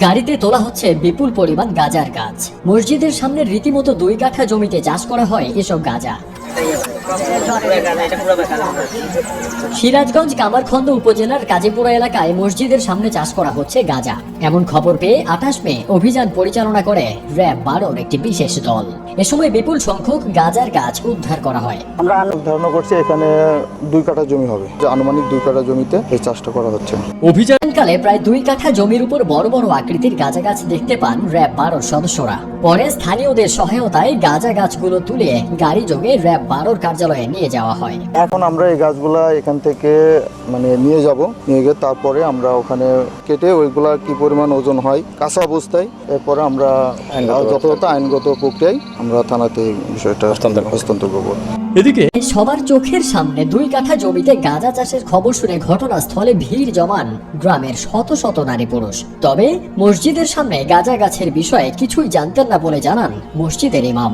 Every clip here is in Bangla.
গাড়িতে তোলা হচ্ছে বিপুল পরিমাণ গাজার গাছ। মসজিদের সামনে রীতিমতো দুই কাঠা জমিতে চাষ করা হয় এসব গাজা। সিরাজগঞ্জ কামারখন্দ উপজেলার কাজীপুরা এলাকায় মসজিদের সামনে চাষ করা হচ্ছে গাজা। এমন খবর পেয়ে আঠাশ মে অভিযান পরিচালনা করে র্যাব বারোর একটি বিশেষ দল। এ সময় বিপুল সংখ্যক গাজার গাছ উদ্ধার করা হয়। আমরা ধারণা করছি এখানে দুই কাঠা জমি হবে। আনুমানিক দুই কাঠা জমিতে এই চাষটা করা হচ্ছে। অভিযানকালে প্রায় দুই কাঠা জমির উপর বড় বড় আকৃতির গাঁজা গাছ দেখতে পান র্যাব বারোর সদস্যরা। পরে স্থানীয়দের সহায়তায় গাঁজা গাছগুলো তুলে গাড়ি যোগে র্যাব বারোর কার্যালয়ে নিয়ে যাওয়া হয়। এখন আমরা এই গাছগুলা এখান থেকে মানে নিয়ে যাব। নিয়ে গিয়ে তারপরে আমরা ওখানে কেটে ওইগুলা কি পরিমাণ ওজন হয় কাঁচা অবস্থায় এরপরে আমরা যথাযথ আইনগত প্রক্রিয়ায় আমরা থানাতে বিষয়টা হস্তান্তর করব। এদিকে সবার চোখের সামনে দুই কাঠা জমিতে গাঁজা চাষের খবর শুনে ঘটনাস্থলে ভিড় জমান গ্রামের শত শত নারী পুরুষ। তবে মসজিদের সামনে গাঁজা গাছের বিষয়ে কিছুই জানতেন না বলে জানান মসজিদের ইমাম।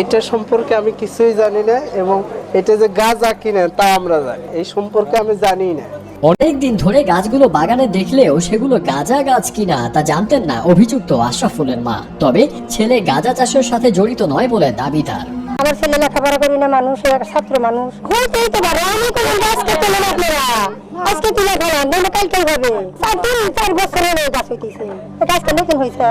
এটা সম্পর্কে আমি কিছুই জানি না এবং এটা যে গাঁজা কিনে তা আমরা জানি। এই সম্পর্কে আমি জানি না। অনেক দিন ধরে গাছগুলো বাগানে দেখলেও সেগুলো গাঁজা গাছ কিনা তা জানতেন না অভিযুক্ত আশরাফুলের মা। তবে ছেলে গাঁজা চাষের সাথে জড়িত নয় বলে দাবি তার। আমার ছেলে লেখাপড়া করি না মানুষ ছাত্র মানুষ। হইতেই তো পারে আমি কোনো আজকে তুলেন আপনারা। আজকে তুলে ফেলান নাহলে কালকে হবে। চার দিন চার বছর হলে গাছ হইতেছে আজকে নতুন হয়েছে।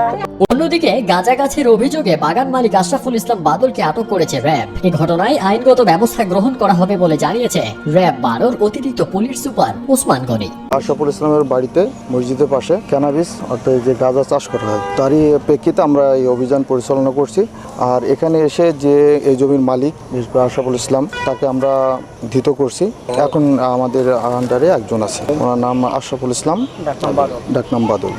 অন্যদিকে গাঁজা গাছের অভিযোগে বাগান মালিক আশরাফুল ইসলাম বাদলকে আটক করেছে র্যাব। এই ঘটনায় আইনগত ব্যবস্থা গ্রহণ করা হবে বলে জানিয়েছে র্যাব বারোর অতিরিক্ত পুলিশ সুপার ওসমান গনি। আশরাফুল ইসলামের বাড়িতে মসজিদের পাশে ক্যানাবিস অর্থাৎ যে গাঁজা চাষ করা হয় তারই প্রেক্ষিতে আমরা এই অভিযান পরিচালনা করছি। আর এখানে এসে যে এই জমির মালিক আশরাফুল ইসলাম তাকে আমরা ধৃত করছি। এখন আমাদের আন্ডারে একজন আছে। ওনার নাম আশরাফুল ইসলাম ডাক নাম বাদল।